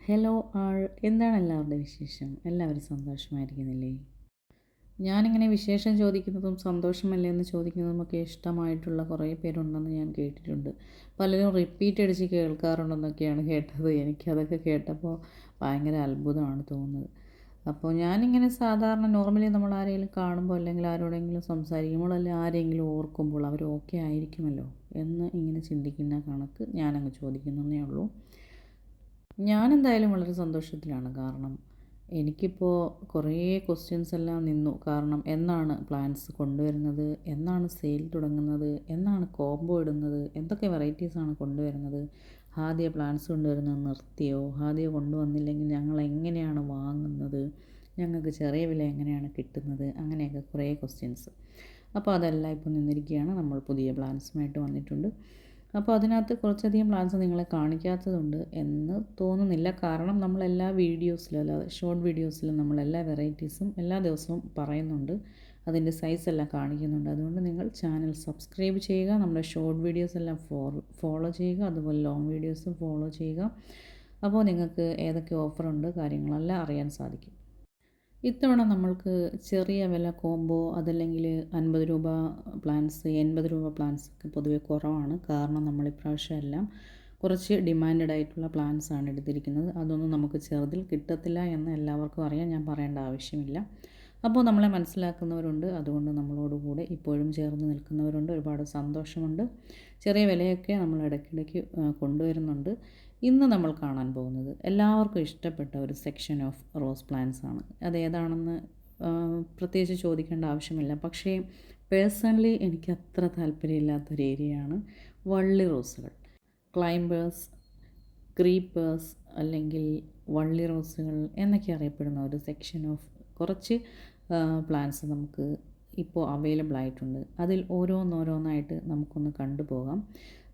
Hello ആൾ എന്താണ് എല്ലാവരുടെ വിശേഷം? എല്ലാവരും സന്തോഷമായിരിക്കുന്നില്ലേ? ഞാനിങ്ങനെ വിശേഷം ചോദിക്കുന്നതും സന്തോഷമല്ലേ എന്ന് ചോദിക്കുന്നതും ചോദിക്കുന്നതുമൊക്കെ ഇഷ്ടമായിട്ടുള്ള കുറേ പേരുണ്ടെന്ന് ഞാൻ കേട്ടിട്ടുണ്ട്. പലരും റിപ്പീറ്റ് അടിച്ച് കേൾക്കാറുണ്ടെന്നൊക്കെയാണ് കേട്ടത്. എനിക്കതൊക്കെ കേട്ടപ്പോൾ ഭയങ്കര അത്ഭുതമാണ് തോന്നുന്നത്. അപ്പോൾ ഞാനിങ്ങനെ സാധാരണ നോർമലി നമ്മൾ ആരെങ്കിലും കാണുമ്പോൾ അല്ലെങ്കിൽ ആരോടെങ്കിലും സംസാരിക്കുമ്പോൾ അല്ലെങ്കിൽ ആരെങ്കിലും ഓർക്കുമ്പോൾ അവർ ഓക്കെ ആയിരിക്കുമല്ലോ എന്ന് ഇങ്ങനെ ചിന്തിക്കുന്ന കണക്ക് ഞാനങ്ങ് ചോദിക്കുന്നതേ ഉള്ളൂ. ഞാനെന്തായാലും വളരെ സന്തോഷത്തിലാണ്. കാരണം എനിക്കിപ്പോൾ കുറേ ക്വസ്റ്റ്യൻസ് എല്ലാം നിന്നു. കാരണം എന്നാണ് പ്ലാൻസ് കൊണ്ടുവരുന്നത്? എന്നാണ് സെയിൽ തുടങ്ങുന്നത്? എന്നാണ് കോംബോ ഇടുന്നത്? എന്തൊക്കെ വെറൈറ്റീസാണ് കൊണ്ടുവരുന്നത്? ഹാദിയ പ്ലാൻസ് കൊണ്ടുവരുന്നത് നിർത്തിയോ? ഹാദിയ കൊണ്ടുവന്നില്ലെങ്കിൽ ഞങ്ങൾ എങ്ങനെയാണ് വാങ്ങുന്നത്? ഞങ്ങൾക്ക് ചെറിയ വില എങ്ങനെയാണ് കിട്ടുന്നത്? അങ്ങനെയൊക്കെ കുറേ ക്വസ്റ്റ്യൻസ് അപ്പോൾ അതെല്ലാം ഇപ്പോൾ നിന്നിരിക്കുകയാണ്. നമ്മൾ പുതിയ പ്ലാൻസുമായിട്ട് വന്നിട്ടുണ്ട്. അപ്പോൾ അതിനകത്ത് കുറച്ചധികം പ്ലാൻസ് നിങ്ങളെ കാണിക്കാത്തതുണ്ട് എന്ന് തോന്നുന്നില്ല. കാരണം നമ്മൾ എല്ലാ വീഡിയോസിലും അല്ലാതെ ഷോർട്ട് വീഡിയോസിലും നമ്മൾ എല്ലാ വെറൈറ്റീസും എല്ലാ ദിവസവും പറയുന്നുണ്ട്. അതിന്റെ സൈസ് എല്ലാം കാണിക്കുന്നുണ്ട്. അതുകൊണ്ട് നിങ്ങൾ ചാനൽ സബ്സ്ക്രൈബ് ചെയ്യുക നമ്മുടെ ഷോർട്ട് വീഡിയോസ് എല്ലാം ഫോളോ ചെയ്യുക അതുപോലെ ലോങ് വീഡിയോസും ഫോളോ ചെയ്യുക. അപ്പോൾ നിങ്ങൾക്ക് ഏതൊക്കെ ഓഫറുണ്ട് കാര്യങ്ങളെല്ലാം അറിയാൻ സാധിക്കും. ഇത്തവണ നമ്മൾക്ക് ചെറിയ വില കോംബോ അതല്ലെങ്കിൽ അൻപത് രൂപ പ്ലാൻസ് എൺപത് രൂപ പ്ലാൻസ് ഒക്കെ പൊതുവെ കുറവാണ്. കാരണം നമ്മൾ ഇപ്രാവശ്യം എല്ലാം കുറച്ച് ഡിമാൻഡഡ് ആയിട്ടുള്ള പ്ലാൻസ് ആണ് എടുത്തിരിക്കുന്നത്. അതൊന്നും നമുക്ക് ചെറുതിൽ കിട്ടത്തില്ല എന്ന് എല്ലാവർക്കും അറിയാം. ഞാൻ പറയേണ്ട ആവശ്യമില്ല. അപ്പോൾ നമ്മളെ മനസ്സിലാക്കുന്നവരുണ്ട്. അതുകൊണ്ട് നമ്മളോടുകൂടെ ഇപ്പോഴും ചേർന്ന് നിൽക്കുന്നവരുണ്ട്. ഒരുപാട് സന്തോഷമുണ്ട്. ചെറിയ വിലയൊക്കെ നമ്മൾ ഇടയ്ക്കിടയ്ക്ക് കൊണ്ടുവരുന്നുണ്ട്. ഇന്ന് നമ്മൾ കാണാൻ പോകുന്നത് എല്ലാവർക്കും ഇഷ്ടപ്പെട്ട ഒരു സെക്ഷൻ ഓഫ് റോസ് പ്ലാന്റ്സ് ആണ്. അതേതാണെന്ന് പ്രത്യേകിച്ച് ചോദിക്കേണ്ട ആവശ്യമില്ല. പക്ഷേ പേഴ്സണലി എനിക്ക് അത്ര താല്പര്യമില്ലാത്തൊരു ഏരിയയാണ് വള്ളി റോസുകൾ ക്ലൈംബേഴ്സ് ക്രീപ്പേഴ്സ് അല്ലെങ്കിൽ വള്ളി റോസുകൾ എന്നൊക്കെ അറിയപ്പെടുന്ന ഒരു സെക്ഷൻ ഓഫ് കുറച്ച് പ്ലാന്റ്സ് നമുക്ക് ഇപ്പോൾ അവൈലബിൾ ആയിട്ടുണ്ട്. അതിൽ ഓരോന്നോരോന്നായിട്ട് നമുക്കൊന്ന് കണ്ടുപോകാം.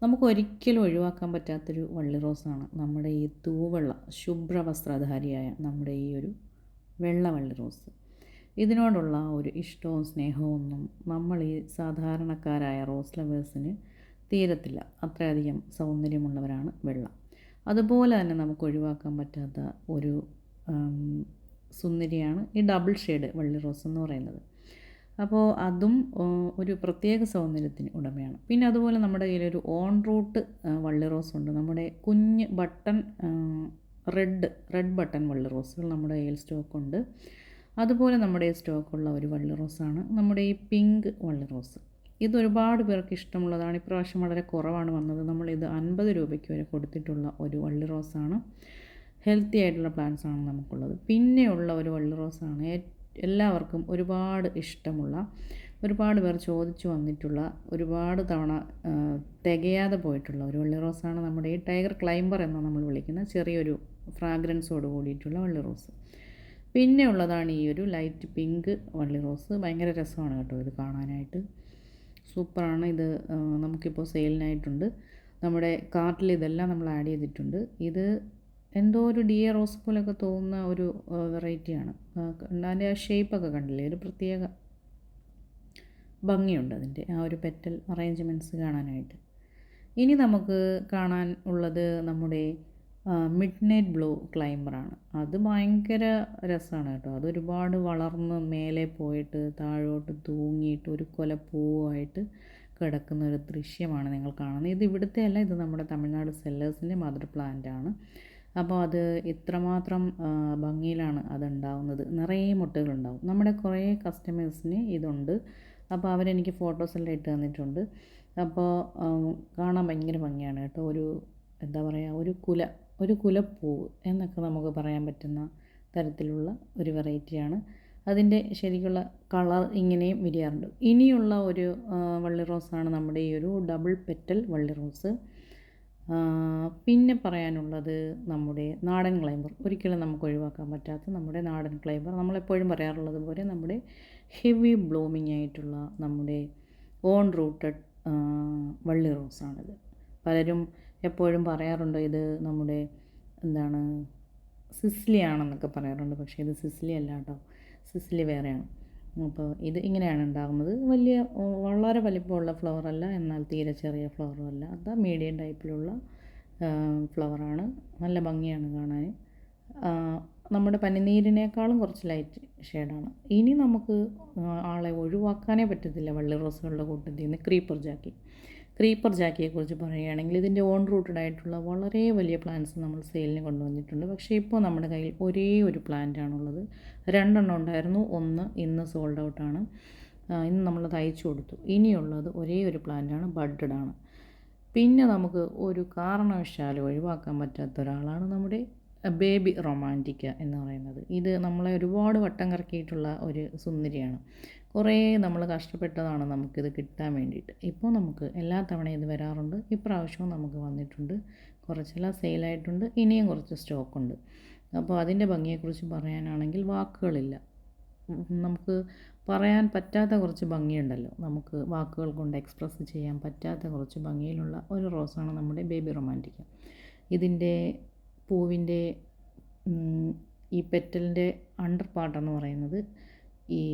നമുക്ക് ഒരിക്കലും ഒഴിവാക്കാൻ പറ്റാത്തൊരു വള്ളി റോസാണ് നമ്മുടെ ഈ തൂവെള്ള ശുഭ്രവസ്ത്രധാരിയായ നമ്മുടെ ഈ ഒരു വെള്ള വള്ളി റോസ്. ഇതിനോടുള്ള ഒരു ഇഷ്ടവും സ്നേഹവും ഒന്നും നമ്മൾ ഈ സാധാരണക്കാരായ റോസ് ലവേഴ്സിന് തീരത്തില്ല. അത്രയധികം സൗന്ദര്യമുള്ളവരാണ് വെള്ള. അതുപോലെ തന്നെ നമുക്ക് ഒഴിവാക്കാൻ പറ്റാത്ത ഒരു സുന്ദരിയാണ് ഈ ഡബിൾ ഷെയ്ഡ് വള്ളി റോസ് എന്ന് പറയുന്നത്. അപ്പോൾ അതും ഒരു പ്രത്യേക സൗന്ദര്യത്തിന് ഉടമയാണ്. പിന്നെ അതുപോലെ നമ്മുടെ കയ്യിൽ ഒരു ഓൺ റൂട്ട് വള്ളി റോസ് ഉണ്ട്. നമ്മുടെ കുഞ്ഞ് ബട്ടൺ റെഡ് റെഡ് ബട്ടൺ വള്ളി റോസുകൾ നമ്മുടെ കയ്യിൽ സ്റ്റോക്കുണ്ട് അതുപോലെ നമ്മുടെ സ്റ്റോക്കുള്ള ഒരു വള്ളി റോസാണ് നമ്മുടെ ഈ പിങ്ക് വള്ളി റോസ്. ഇത് ഒരുപാട് പേർക്ക് ഇഷ്ടമുള്ളതാണ്. ഇപ്രാവശ്യം വളരെ കുറവാണ് വന്നത്. നമ്മളിത് അൻപത് രൂപയ്ക്ക് വരെ കൊടുത്തിട്ടുള്ള ഒരു വള്ളി റോസാണ്. ഹെൽത്തി ആയിട്ടുള്ള പ്ലാന്റ്സാണ് നമുക്കുള്ളത്. പിന്നെയുള്ള ഒരു വള്ളി റോസാണ് എല്ലാവർക്കും ഒരുപാട് ഇഷ്ടമുള്ള ഒരുപാട് പേർ ചോദിച്ചു വന്നിട്ടുള്ള ഒരുപാട് തവണ തികയാതെ പോയിട്ടുള്ള ഒരു വള്ളി റോസാണ് നമ്മുടെ ഈ ടൈഗർ ക്ലൈംബർ എന്ന് നമ്മൾ വിളിക്കുന്ന ചെറിയൊരു ഫ്രാഗ്രൻസോട് കൂടിയിട്ടുള്ള വള്ളി റോസ്. പിന്നെ ഉള്ളതാണ് ഈ ഒരു ലൈറ്റ് പിങ്ക് വള്ളി റോസ്. ഭയങ്കര രസമാണ് കേട്ടോ ഇത് കാണാനായിട്ട്. സൂപ്പറാണ് ഇത് നമുക്കിപ്പോൾ സെയിലിനായിട്ടുണ്ട്. നമ്മുടെ കാർട്ടിൽ ഇതെല്ലാം നമ്മൾ ആഡ് ചെയ്തിട്ടുണ്ട്. ഇത് എന്തോ ഒരു ഡിയ റോസ് പോലെയൊക്കെ തോന്നുന്ന ഒരു വെറൈറ്റിയാണ്. അതിന്റെ ആ ഷേപ്പൊക്കെ കണ്ടില്ലേ? ഒരു പ്രത്യേക ഭംഗിയുണ്ട് അതിന്റെ ആ ഒരു പെറ്റൽ അറേഞ്ച്മെന്റ്സ് കാണാനായിട്ട്. ഇനി നമുക്ക് കാണാൻ ഉള്ളത് നമ്മുടെ മിഡ് നൈറ്റ് ബ്ലൂ ക്ലൈംബറാണ്. അത് ഭയങ്കര രസമാണ് കേട്ടോ. അതൊരുപാട് വളർന്ന് മേലെ പോയിട്ട് താഴോട്ട് തൂങ്ങിയിട്ട് ഒരു കൊല പൂവായിട്ട് കിടക്കുന്ന ഒരു ദൃശ്യമാണ് നിങ്ങൾ കാണുന്നത്. ഇത് ഇവിടുത്തെ അല്ല ഇത് നമ്മുടെ തമിഴ്നാട് സെല്ലേഴ്സിന്റെ മദർ പ്ലാന്റ് ആണ് അപ്പോൾ അത് ഇത്രമാത്രം ഭംഗിയിലാണ് അതുണ്ടാവുന്നത്. നിറയെ മുട്ടകളുണ്ടാവും. നമ്മുടെ കുറേ കസ്റ്റമേഴ്സിന് ഇതുണ്ട്. അപ്പോൾ അവരെനിക്ക് ഫോട്ടോസെല്ലാം ഇട്ട് തന്നിട്ടുണ്ട്. അപ്പോൾ കാണാൻ ഭയങ്കര ഭംഗിയാണ് കേട്ടോ. ഒരു എന്താ പറയുക ഒരു കുല ഒരു കുലപ്പൂവ് എന്നൊക്കെ നമുക്ക് പറയാൻ പറ്റുന്ന തരത്തിലുള്ള ഒരു വെറൈറ്റിയാണ്. അതിന്റെ ശരിക്കുള്ള കളർ ഇങ്ങനെയും വിരിയാറുണ്ട് ഇനിയുള്ള ഒരു വള്ളി റോസാണ് നമ്മുടെ ഈ ഒരു ഡബിൾ പെറ്റൽ വള്ളി റോസ്. പിന്നെ പറയാനുള്ളത് നമ്മുടെ നാടൻ ക്ലൈംബർ. ഒരിക്കലും നമുക്ക് ഒഴിവാക്കാൻ പറ്റാത്ത നമ്മുടെ നാടൻ ക്ലൈംബർ. നമ്മളെപ്പോഴും പറയാറുള്ളത് പോലെ നമ്മുടെ ഹെവി ബ്ലൂമിങ് ആയിട്ടുള്ള നമ്മുടെ ഓൺ റൂട്ടഡ് വള്ളി റോസാണിത്. പലരും എപ്പോഴും പറയാറുണ്ട് ഇത് നമ്മുടെ എന്താണ് സിസ്ലി ആണെന്നൊക്കെ പറയാറുണ്ട്. പക്ഷേ ഇത് സിസ്ലി അല്ല കേട്ടോ. സിസ്ലി വേറെയാണ്. അപ്പോൾ ഇത് ഇങ്ങനെയാണ് ഉണ്ടാകുന്നത്. വലിയ വളരെ വലിപ്പമുള്ള ഫ്ലവർ അല്ല എന്നാൽ തീരെ ചെറിയ ഫ്ലവറും അല്ല. അത് മീഡിയം ടൈപ്പിലുള്ള ഫ്ലവറാണ് നല്ല ഭംഗിയാണ് കാണാൻ. നമ്മുടെ പനിനീരിനേക്കാളും കുറച്ച് ലൈറ്റ് ഷെയ്ഡാണ് ഇനി നമുക്ക് ആളെ ഒഴിവാക്കാനേ പറ്റത്തില്ല വള്ളി റോസുകളുടെ കൂട്ടത്തിൽ നിന്ന് ക്രീപ്പർ ജാക്കി. ക്രീപ്പർ ജാക്കിയെക്കുറിച്ച് പറയുകയാണെങ്കിൽ ഇതിന്റെ ഓൺ റൂട്ടഡ് ആയിട്ടുള്ള വളരെ വലിയ പ്ലാന്റ്സ് നമ്മൾ സെയിലിന് കൊണ്ടുവന്നിട്ടുണ്ട്. പക്ഷേ ഇപ്പോൾ നമ്മുടെ കയ്യിൽ ഒരേ ഒരു പ്ലാന്റ് ആണുള്ളത്. രണ്ടെണ്ണം ഉണ്ടായിരുന്നു. ഒന്ന് ഇന്ന് സോൾഡ് ഔട്ടാണ് ഇന്ന് നമ്മൾ തയ്ച്ചു കൊടുത്തു. ഇനിയുള്ളത് ഒരേ ഒരു പ്ലാന്റാണ് ബഡ്ഡഡ് ആണ്. പിന്നെ നമുക്ക് ഒരു കാരണവശാലും ഒഴിവാക്കാൻ പറ്റാത്ത ഒരാളാണ് നമ്മുടെ ബേബി റൊമാന്റിക്ക എന്ന് പറയുന്നത്. ഇത് നമ്മളെ ഒരുപാട് വട്ടം കറക്കിയിട്ടുള്ള ഒരു സുന്ദരിയാണ്. കുറേ നമ്മൾ കഷ്ടപ്പെട്ടതാണ് നമുക്കിത് കിട്ടാൻ വേണ്ടിയിട്ട്. ഇപ്പോൾ നമുക്ക് എല്ലാ തവണയും ഇത് വരാറുണ്ട്. ഇപ്രാവശ്യവും നമുക്ക് വന്നിട്ടുണ്ട്. കുറച്ചെല്ലാം സെയിലായിട്ടുണ്ട്. ഇനിയും കുറച്ച് സ്റ്റോക്കുണ്ട്. അപ്പോൾ അതിന്റെ ഭംഗിയെക്കുറിച്ച് പറയാനാണെങ്കിൽ വാക്കുകളില്ല. നമുക്ക് പറയാൻ പറ്റാത്ത കുറച്ച് ഭംഗിയുണ്ടല്ലോ. നമുക്ക് വാക്കുകൾ കൊണ്ട് എക്സ്പ്രസ് ചെയ്യാൻ പറ്റാത്ത കുറച്ച് ഭംഗിയിലുള്ള ഒരു റോസാണ് നമ്മുടെ ബേബി റൊമാന്റിക്ക. ഇതിന്റെ പൂവിന്റെ ഈ പെറ്റലിന്റെ അണ്ടർ പാർട്ടെന്ന് പറയുന്നത് ഈ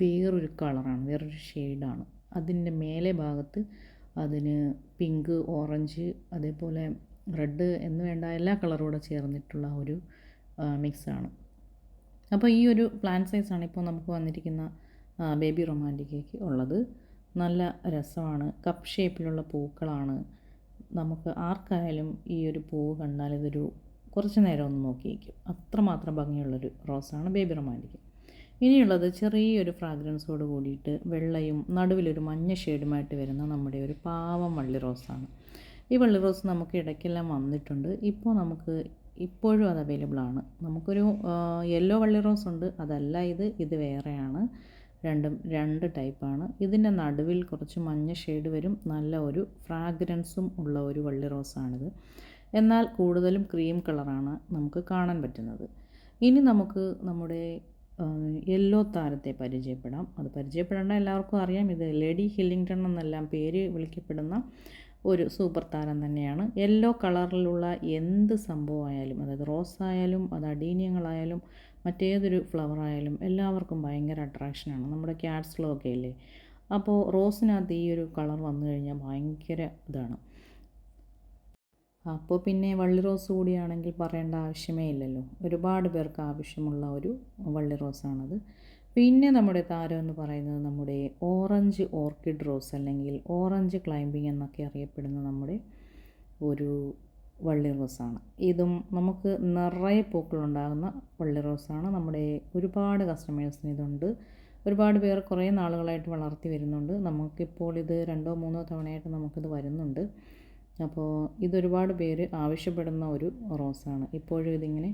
വേറൊരു കളറാണ് വേറൊരു ഷെയ്ഡാണ്. അതിന്റെ മേലെ ഭാഗത്ത് അതിന് പിങ്ക് ഓറഞ്ച് അതേപോലെ റെഡ് എന്ന് വേണ്ട എല്ലാ കളറും കൂടെ ചേർന്നിട്ടുള്ള ഒരു മിക്സാണ്. അപ്പോൾ ഈ ഒരു പ്ലാൻ സൈസാണ് ഇപ്പോൾ നമുക്ക് വന്നിരിക്കുന്ന ബേബി റൊമാന്റിക്കേക്ക് ഉള്ളത്. നല്ല രസമാണ് കപ്പ് ഷേപ്പിലുള്ള പൂക്കളാണ്. നമുക്ക് ആർക്കായാലും ഈ ഒരു പൂവ് കണ്ടാൽ ഇതൊരു കുറച്ച് നേരം ഒന്ന് നോക്കിയിരിക്കും. അത്രമാത്രം ഭംഗിയുള്ളൊരു റോസാണ് ബേബി റൊമാന്റിക്. ഇനിയുള്ളത് ചെറിയൊരു ഫ്രാഗ്രൻസോട് കൂടിയിട്ട് വെള്ളയും നടുവിലൊരു മഞ്ഞ ഷെയ്ഡുമായിട്ട് വരുന്ന നമ്മുടെ ഒരു പാവം വള്ളി റോസാണ്. ഈ വള്ളി റോസ് നമുക്ക് ഇടയ്ക്കെല്ലാം വന്നിട്ടുണ്ട്. ഇപ്പോൾ നമുക്ക് ഇപ്പോഴും അത് അവൈലബിൾ ആണ് നമുക്കൊരു യെല്ലോ വള്ളി റോസ് ഉണ്ട്. അതല്ല ഇത് ഇത് വേറെയാണ്. രണ്ടും രണ്ട് ടൈപ്പാണ്. ഇതിന്റെ നടുവിൽ കുറച്ച് മഞ്ഞ ഷെയ്ഡ് വരും. നല്ല ഒരു ഫ്രാഗ്രൻസും ഉള്ള ഒരു വള്ളി റോസാണിത്. എന്നാൽ കൂടുതലും ക്രീം കളറാണ് നമുക്ക് കാണാൻ പറ്റുന്നത്. ഇനി നമുക്ക് നമ്മുടെ യെല്ലോ താരത്തെ പരിചയപ്പെടാം. അത് പരിചയപ്പെടേണ്ട എല്ലാവർക്കും അറിയാം. ഇത് ലേഡി ഹില്ലിങ്ടൺ എന്നെല്ലാം പേര് വിളിക്കപ്പെടുന്ന ഒരു സൂപ്പർ താരം തന്നെയാണ്. യെല്ലോ കളറിലുള്ള എന്ത് സംഭവമായാലും അതായത് റോസ് ആയാലും അത് അടീനിയങ്ങളായാലും മറ്റേതൊരു ഫ്ലവർ ആയാലും എല്ലാവർക്കും ഭയങ്കര അട്രാക്ഷനാണ് നമ്മുടെ ക്യാറ്റ്സ്ലോ ഒക്കെ ഇല്ലേ? അപ്പോൾ റോസിനകത്ത് ഈ ഒരു കളർ വന്നു കഴിഞ്ഞാൽ ഭയങ്കര ഇതാണ്. അപ്പോൾ പിന്നെ വള്ളി റോസ് കൂടിയാണെങ്കിൽ പറയേണ്ട ആവശ്യമേ ഇല്ലല്ലോ. ഒരുപാട് പേർക്ക് ആവശ്യമുള്ള ഒരു വള്ളി റോസാണത് പിന്നെ നമ്മുടെ താരം എന്ന് പറയുന്നത് നമ്മുടെ ഓറഞ്ച് ഓർക്കിഡ് റോസ് അല്ലെങ്കിൽ ഓറഞ്ച് ക്ലൈംബിംഗ് എന്നൊക്കെ അറിയപ്പെടുന്ന നമ്മുടെ ഒരു വള്ളി റോസാണ്. ഇതും നമുക്ക് നിറയെ പൂക്കളുണ്ടാകുന്ന വള്ളി റോസാണ്. നമ്മുടെ ഒരുപാട് കസ്റ്റമേഴ്സിന് ഇതുണ്ട്. ഒരുപാട് പേർ കുറേ നാളുകളായിട്ട് വളർത്തി വരുന്നുണ്ട്. നമുക്കിപ്പോൾ ഇത് രണ്ടോ മൂന്നോ തവണയായിട്ട് നമുക്കിത് വരുന്നുണ്ട്. അപ്പോൾ ഇതൊരുപാട് പേര് ആവശ്യപ്പെടുന്ന ഒരു റോസാണ്. ഇപ്പോഴും ഇതിങ്ങനെ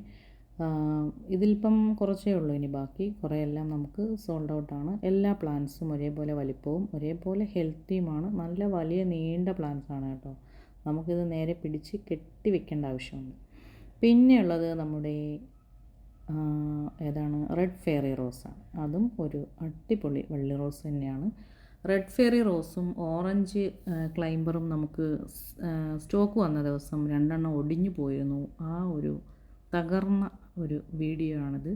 ഇതിലിപ്പം കുറച്ചേ ഉള്ളൂ ഇനി ബാക്കി. കുറേ എല്ലാം നമുക്ക് സോൾഡ് ഔട്ടാണ്. എല്ലാ പ്ലാന്റ്സും ഒരേപോലെ വലിപ്പവും ഒരേപോലെ ഹെൽത്തിയുമാണ്. നല്ല വലിയ നീണ്ട പ്ലാന്റ്സാണ് കേട്ടോ. നമുക്കിത് നേരെ പിടിച്ച് കെട്ടി വെക്കേണ്ട ആവശ്യമുണ്ട്. പിന്നെയുള്ളത് നമ്മുടെ ഏതാണ്? റെഡ് ഫെയറി റോസാണ് അതും ഒരു അടിപൊളി വള്ളി റോസ് തന്നെയാണ്. റെഡ് ഫെയറി റോസും ഓറഞ്ച് ക്ലൈംബറും നമുക്ക് സ്റ്റോക്ക് വന്ന ദിവസം രണ്ടെണ്ണം ഒടിഞ്ഞു പോയിരുന്നു. ആ ഒരു തകർന്ന ഒരു വീഡിയോ ആണിത്.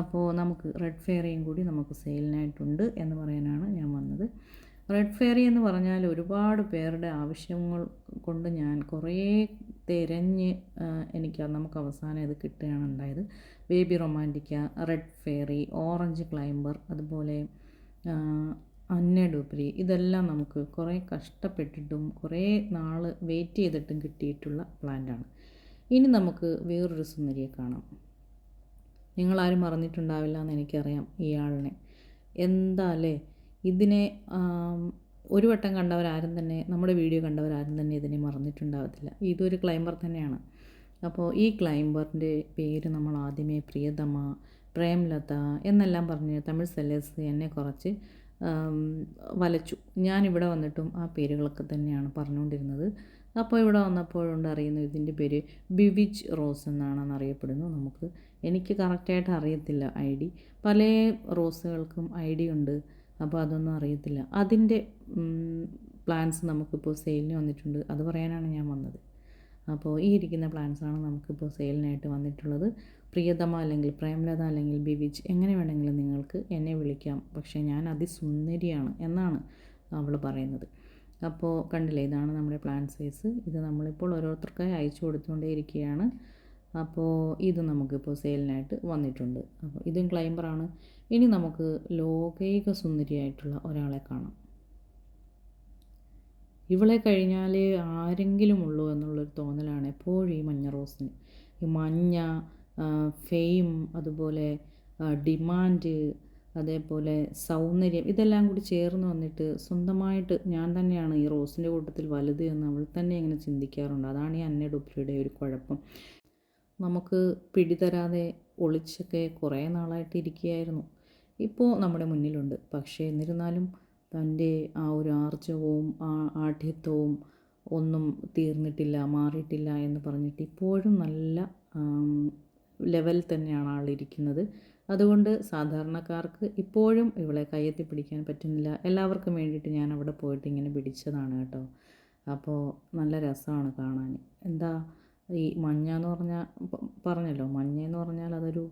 അപ്പോൾ നമുക്ക് റെഡ് ഫെയറിയും കൂടി നമുക്ക് സെയിലിനായിട്ടുണ്ട് എന്ന് പറയാനാണ് ഞാൻ വന്നത്. റെഡ് ഫെയറി എന്ന് പറഞ്ഞാൽ ഒരുപാട് പേരുടെ ആവശ്യങ്ങൾ കൊണ്ട് ഞാൻ കുറേ തിരഞ്ഞ് എനിക്ക് നമുക്ക് അവസാനം ഇത് കിട്ടുകയാണ് ഉണ്ടായത്. Baby romantica red fairy orange climber അതുപോലെ അന്നഡൂപ്പരി ഇതെല്ലാം നമുക്ക് കുറേ കഷ്ടപ്പെട്ടിട്ടും കുറേ നാൾ വെയിറ്റ് ചെയ്തിട്ടും കിട്ടിയിട്ടുള്ള പ്ലാന്റാണ് ഇനി നമുക്ക് വേറൊരു സുന്ദരിയെ കാണാം. നിങ്ങളാരും മറന്നിട്ടുണ്ടാവില്ല എന്ന് എനിക്കറിയാം ഇയാളിനെ. എന്താ അല്ലേ? ഇതിനെ ഒരു വട്ടം കണ്ടവരാരും തന്നെ നമ്മുടെ വീഡിയോ കണ്ടവരാരും തന്നെ ഇതിനെ മറന്നിട്ടുണ്ടാവത്തില്ല. ഇതൊരു ക്ലൈംബർ തന്നെയാണ്. അപ്പോൾ ഈ ക്ലൈംബറിന്റെ പേര് നമ്മൾ ആദ്യമേ പ്രിയതമ പ്രേംലത എന്നെല്ലാം പറഞ്ഞ് തമിഴ് സെല്ലേഴ്സ് എന്നെ കുറച്ച് വലച്ചു. ഞാനിവിടെ വന്നിട്ടും ആ പേരുകളൊക്കെ തന്നെയാണ് പറഞ്ഞുകൊണ്ടിരുന്നത്. അപ്പോൾ ഇവിടെ വന്നപ്പോഴുണ്ട് അറിയുന്നു ഇതിന്റെ പേര് ബിവിച്ച് റോസ് എന്നാണെന്ന് അറിയപ്പെടുന്നു. നമുക്ക് എനിക്ക് കറക്റ്റായിട്ട് അറിയത്തില്ല ഐ ഡി. പല റോസുകൾക്കും ഐ ഡി ഉണ്ട്. അപ്പോൾ അതൊന്നും അറിയത്തില്ല. അതിന്റെ പ്ലാൻസ് നമുക്കിപ്പോൾ സെയിലിന് വന്നിട്ടുണ്ട്. അത് പറയാനാണ് ഞാൻ വന്നത്. അപ്പോൾ ഈ ഇരിക്കുന്ന പ്ലാൻസാണ് നമുക്കിപ്പോൾ സെയിലിനായിട്ട് വന്നിട്ടുള്ളത്. പ്രിയതമ അല്ലെങ്കിൽ പ്രേംലത അല്ലെങ്കിൽ ബിവിച്ച് എങ്ങനെ വേണമെങ്കിലും നിങ്ങൾക്ക് എന്നെ വിളിക്കാം. പക്ഷേ ഞാൻ അതിസുന്ദരിയാണ് എന്നാണ് അവൾ പറയുന്നത്. അപ്പോൾ കണ്ടില്ലേ ഇതാണ് നമ്മുടെ പ്ലാൻ സൈസ് ഇത് നമ്മളിപ്പോൾ ഓരോരുത്തർക്കായി അയച്ചു കൊടുത്തുകൊണ്ടേ ഇരിക്കുകയാണ് അപ്പോൾ ഇത് നമുക്കിപ്പോൾ സെയിലിനായിട്ട് വന്നിട്ടുണ്ട്. അപ്പോൾ ഇതും ക്ലൈംബറാണ് ഇനി നമുക്ക് ലോകൈക സുന്ദരിയായിട്ടുള്ള ഒരാളെ കാണാം. ഇവളെ കഴിഞ്ഞാൽ ആരെങ്കിലും ഉള്ളൂ എന്നുള്ളൊരു തോന്നലാണ് എപ്പോഴും ഈ മഞ്ഞ റോസിന്. ഈ മഞ്ഞ ഫെയിം അതുപോലെ ഡിമാൻഡ് അതേപോലെ സൗന്ദര്യം ഇതെല്ലാം കൂടി ചേർന്ന് വന്നിട്ട് സ്വന്തമായിട്ട് ഞാൻ തന്നെയാണ് ഈ റോസിന്റെ കൂട്ടത്തിൽ വലുത് എന്ന് അവൾ തന്നെ ഇങ്ങനെ ചിന്തിക്കാറുണ്ട്. അതാണ് ഈ അന്നേ ഡുപ്ലിയുടെ ഒരു കുഴപ്പം. നമുക്ക് പിടിതരാതെ ഒളിച്ചൊക്കെ കുറേ നാളായിട്ട് ഇരിക്കുകയായിരുന്നു. ഇപ്പോൾ നമ്മുടെ മുന്നിലുണ്ട്. പക്ഷേ എന്നിരുന്നാലും തന്റെ ആ ഒരു ആർജവവും ആ ആഠ്യത്വവും ഒന്നും തീർന്നിട്ടില്ല മാറിയിട്ടില്ല എന്ന് പറഞ്ഞിട്ട് ഇപ്പോഴും നല്ല ലെവൽ തന്നെയാണ് ആളിരിക്കുന്നത് അതുകൊണ്ട് സാധാരണക്കാർക്ക് ഇപ്പോഴും ഇവളെ കയ്യെത്തി പിടിക്കാൻ പറ്റുന്നില്ല. എല്ലാവർക്കും വേണ്ടിയിട്ട് ഞാൻ അവിടെ പോയിട്ട് ഇങ്ങനെ പിടിച്ചതാണ് കേട്ടോ. അപ്പോൾ നല്ല രസമാണ് കാണാൻ. എന്താ ഈ മഞ്ഞ എന്ന് പറഞ്ഞാൽ പറഞ്ഞല്ലോ. മഞ്ഞ എന്ന് പറഞ്ഞാൽ അതൊരു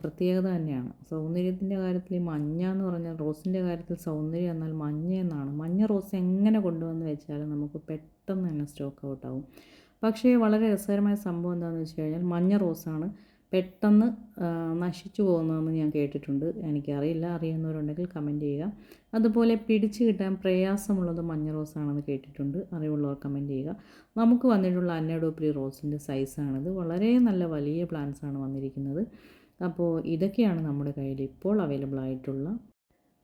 പ്രത്യേകത തന്നെയാണ്. സൗന്ദര്യത്തിന്റെ കാര്യത്തിൽ ഈ മഞ്ഞ എന്ന് പറഞ്ഞാൽ റോസിന്റെ കാര്യത്തിൽ സൗന്ദര്യം എന്നാൽ മഞ്ഞ എന്നാണ് മഞ്ഞ റോസ് എങ്ങനെ കൊണ്ടുവന്ന് വെച്ചാലും നമുക്ക് പെട്ടെന്ന് തന്നെ സ്റ്റോക്ക് ഔട്ട് ആവും പക്ഷേ വളരെ രസകരമായ സംഭവം എന്താണെന്ന് വെച്ച് കഴിഞ്ഞാൽ മഞ്ഞ റോസാണ് പെട്ടെന്ന് നശിച്ചു പോകുന്നതെന്ന് ഞാൻ കേട്ടിട്ടുണ്ട്. എനിക്കറിയില്ല. അറിയുന്നവരുണ്ടെങ്കിൽ കമന്റ് ചെയ്യുക. അതുപോലെ പിടിച്ചു കിട്ടാൻ പ്രയാസമുള്ളത് മഞ്ഞ റോസ് ആണെന്ന് കേട്ടിട്ടുണ്ട്. അറിവുള്ളവർ കമന്റ് ചെയ്യുക. നമുക്ക് വന്നിട്ടുള്ള അന്നഡോപ്രി റോസിന്റെ സൈസാണിത്. വളരെ നല്ല വലിയ പ്ലാന്റ്സ് ആണ് വന്നിരിക്കുന്നത്. അപ്പോൾ ഇതൊക്കെയാണ് നമ്മുടെ കയ്യിൽ ഇപ്പോൾ അവൈലബിൾ ആയിട്ടുള്ള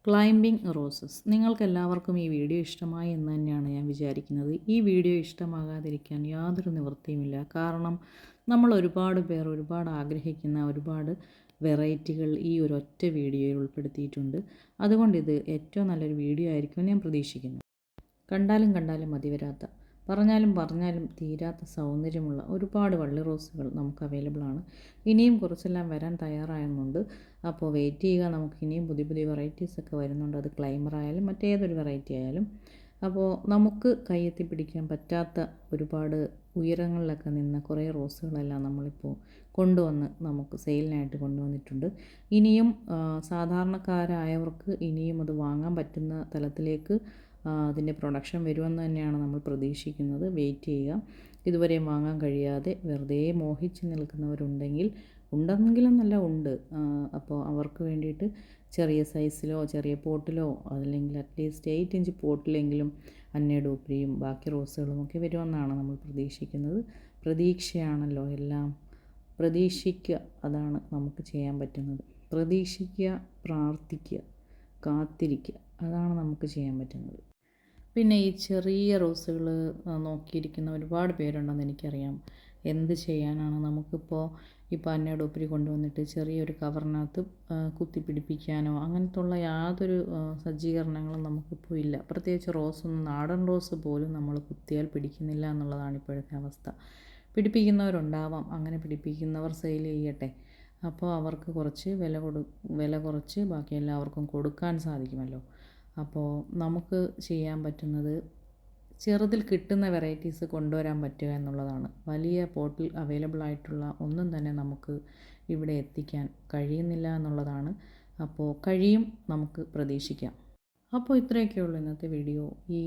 ക്ലൈംബിംഗ് റോസസ് നിങ്ങൾക്കെല്ലാവർക്കും ഈ വീഡിയോ ഇഷ്ടമായി എന്ന് തന്നെയാണ് ഞാൻ വിചാരിക്കുന്നത്. ഈ വീഡിയോ ഇഷ്ടമാകാതിരിക്കാൻ യാതൊരു നിവൃത്തിയുമില്ല. കാരണം നമ്മൾ ഒരുപാട് പേർ ഒരുപാട് ആഗ്രഹിക്കുന്ന ഒരുപാട് വെറൈറ്റികൾ ഈ ഒരു ഒറ്റ വീഡിയോയിൽ ഉൾപ്പെടുത്തിയിട്ടുണ്ട്. അതുകൊണ്ട് ഇത് ഏറ്റവും നല്ലൊരു വീഡിയോ ആയിരിക്കുമെന്ന് ഞാൻ പ്രതീക്ഷിക്കുന്നു. കണ്ടാലും കണ്ടാലും മതി വരാത്ത പറഞ്ഞാലും പറഞ്ഞാലും തീരാത്ത സൗന്ദര്യമുള്ള ഒരുപാട് വള്ളി റോസുകൾ നമുക്ക് അവൈലബിൾ ആണ്. ഇനിയും കുറച്ചെല്ലാം വരാൻ തയ്യാറാകുന്നുണ്ട്. അപ്പോൾ വെയിറ്റ് ചെയ്യുക. നമുക്ക് ഇനിയും പുതിയ പുതിയ വെറൈറ്റീസ് ഒക്കെ വരുന്നുണ്ട്. അത് ക്ലൈമർ ആയാലും മറ്റേതൊരു വെറൈറ്റി ആയാലും. അപ്പോൾ നമുക്ക് കയ്യെത്തി പിടിക്കാൻ പറ്റാത്ത ഒരുപാട് ഉയരങ്ങളിലൊക്കെ നിന്ന കുറേ റോസുകളെല്ലാം നമ്മളിപ്പോൾ കൊണ്ടുവന്ന് നമുക്ക് സെയിലിനായിട്ട് കൊണ്ടുവന്നിട്ടുണ്ട്. ഇനിയും സാധാരണക്കാരായവർക്ക് ഇനിയും അത് വാങ്ങാൻ പറ്റുന്ന തലത്തിലേക്ക് അതിന്റെ പ്രൊഡക്ഷൻ വരുമെന്ന് തന്നെയാണ് നമ്മൾ പ്രതീക്ഷിക്കുന്നത്. വെയിറ്റ് ചെയ്യുക. ഇതുവരെയും വാങ്ങാൻ കഴിയാതെ വെറുതെ മോഹിച്ച് നിൽക്കുന്നവരുണ്ടെങ്കിൽ ഉണ്ടെങ്കിലും നല്ല ഉണ്ട് അപ്പോൾ അവർക്ക് വേണ്ടിയിട്ട് ചെറിയ സൈസിലോ ചെറിയ പോട്ടിലോ അതല്ലെങ്കിൽ അറ്റ്ലീസ്റ്റ് എയ്റ്റ് ഇഞ്ച് പോട്ടിലെങ്കിലും അന്നഡോപ്രിയും ബാക്കി റോസുകളും ഒക്കെ വരുമെന്നാണ് നമ്മൾ പ്രതീക്ഷിക്കുന്നത്. പ്രതീക്ഷയാണല്ലോ എല്ലാം. പ്രതീക്ഷിക്കുക അതാണ് നമുക്ക് ചെയ്യാൻ പറ്റുന്നത്. പ്രതീക്ഷിക്കുക പ്രാർത്ഥിക്കുക കാത്തിരിക്കുക അതാണ് നമുക്ക് ചെയ്യാൻ പറ്റുന്നത്. പിന്നെ ഈ ചെറിയ റോസുകൾ നോക്കിയിരിക്കുന്ന ഒരുപാട് പേരുണ്ടെന്ന് എനിക്കറിയാം. എന്ത് ചെയ്യാനാണ് നമുക്കിപ്പോൾ ഇപ്പോൾ ഒപ്പിരി കൊണ്ടുവന്നിട്ട് ചെറിയൊരു കവറിനകത്ത് കുത്തിപ്പിടിപ്പിക്കാനോ അങ്ങനത്തുള്ള യാതൊരു സജ്ജീകരണങ്ങളും നമുക്കിപ്പോൾ ഇല്ല. പ്രത്യേകിച്ച് റോസൊന്നും നാടൻ റോസ് പോലും നമ്മൾ കുത്തിയാൽ പിടിക്കുന്നില്ല എന്നുള്ളതാണ് ഇപ്പോഴത്തെ അവസ്ഥ. പിടിപ്പിക്കുന്നവരുണ്ടാവാം അങ്ങനെ പിടിപ്പിക്കുന്നവർ സെയിൽ ചെയ്യട്ടെ. അപ്പോൾ അവർക്ക് കുറച്ച് വില കൊടു വില കുറച്ച് ബാക്കി എല്ലാവർക്കും കൊടുക്കാൻ സാധിക്കുമല്ലോ. അപ്പോൾ നമുക്ക് ചെയ്യാൻ പറ്റുന്നത് ചെറുതിൽ കിട്ടുന്ന വെറൈറ്റീസ് കൊണ്ടുവരാൻ പറ്റുക എന്നുള്ളതാണ്. വലിയ പോട്ടിൽ അവൈലബിൾ ആയിട്ടുള്ള ഒന്നും തന്നെ നമുക്ക് ഇവിടെ എത്തിക്കാൻ കഴിയുന്നില്ല എന്നുള്ളതാണ്. അപ്പോൾ കഴിയും നമുക്ക് പ്രതീക്ഷിക്കാം. അപ്പോൾ ഇത്രയൊക്കെ ഉള്ളൂ ഇന്നത്തെ വീഡിയോ. ഈ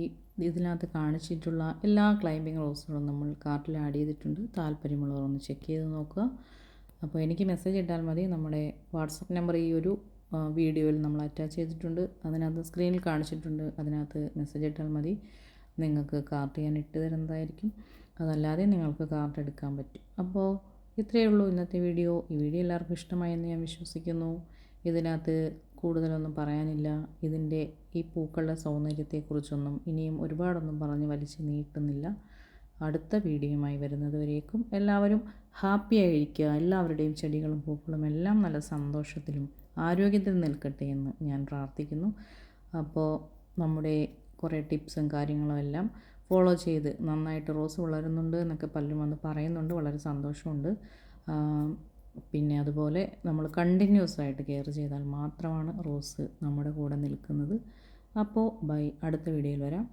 ഇതിനകത്ത് കാണിച്ചിട്ടുള്ള എല്ലാ ക്ലൈമ്പിംഗ് റോസുകളും നമ്മൾ കാർട്ടിൽ ആഡ് ചെയ്തിട്ടുണ്ട്. താല്പര്യമുള്ളവർ ഒന്ന് ചെക്ക് ചെയ്ത് നോക്കുക. അപ്പോൾ എനിക്ക് മെസ്സേജ് ഇട്ടാൽ മതി. നമ്മുടെ വാട്സപ്പ് നമ്പർ ഈ ഒരു വീഡിയോയിൽ നമ്മൾ അറ്റാച്ച് ചെയ്തിട്ടുണ്ട്. അതിനകത്ത് സ്ക്രീനിൽ കാണിച്ചിട്ടുണ്ട്. അതിനകത്ത് മെസ്സേജ് ഇട്ടാൽ മതി. നിങ്ങൾക്ക് കാർഡ് ഞാൻ ഇട്ട് തരുന്നതായിരിക്കും. അതല്ലാതെ നിങ്ങൾക്ക് കാർഡ് എടുക്കാൻ പറ്റും. അപ്പോൾ ഇത്രയേ ഉള്ളൂ ഇന്നത്തെ വീഡിയോ ഈ വീഡിയോ എല്ലാവർക്കും ഇഷ്ടമായെന്ന് ഞാൻ വിശ്വസിക്കുന്നു. ഇതിനകത്ത് കൂടുതലൊന്നും പറയാനില്ല. ഇതിന്റെ ഈ പൂക്കളുടെ സൗന്ദര്യത്തെക്കുറിച്ചൊന്നും ഇനിയും ഒരുപാടൊന്നും പറഞ്ഞ് വലിച്ചു നീട്ടുന്നില്ല. അടുത്ത വീഡിയോയുമായി വരുന്നതുവരേക്കും എല്ലാവരും ഹാപ്പി ആയിരിക്കുക. എല്ലാവരുടെയും ചെടികളും പൂക്കളും എല്ലാം നല്ല സന്തോഷത്തിലും ആരോഗ്യത്തിൽ നിൽക്കട്ടെ എന്ന് ഞാൻ പ്രാർത്ഥിക്കുന്നു. അപ്പോൾ നമ്മുടെ കുറേ ടിപ്സും കാര്യങ്ങളും എല്ലാം ഫോളോ ചെയ്ത് നന്നായിട്ട് റോസ് വളരുന്നുണ്ട് എന്നൊക്കെ പലരും വന്ന് പറയുന്നുണ്ട്. വളരെ സന്തോഷമുണ്ട്. പിന്നെ അതുപോലെ നമ്മൾ കണ്ടിന്യൂസ് ആയിട്ട് കെയർ ചെയ്താൽ മാത്രമാണ് റോസ് നമ്മുടെ കൂടെ നിൽക്കുന്നത്. അപ്പോൾ ബൈ അടുത്ത വീഡിയോയിൽ വരാം.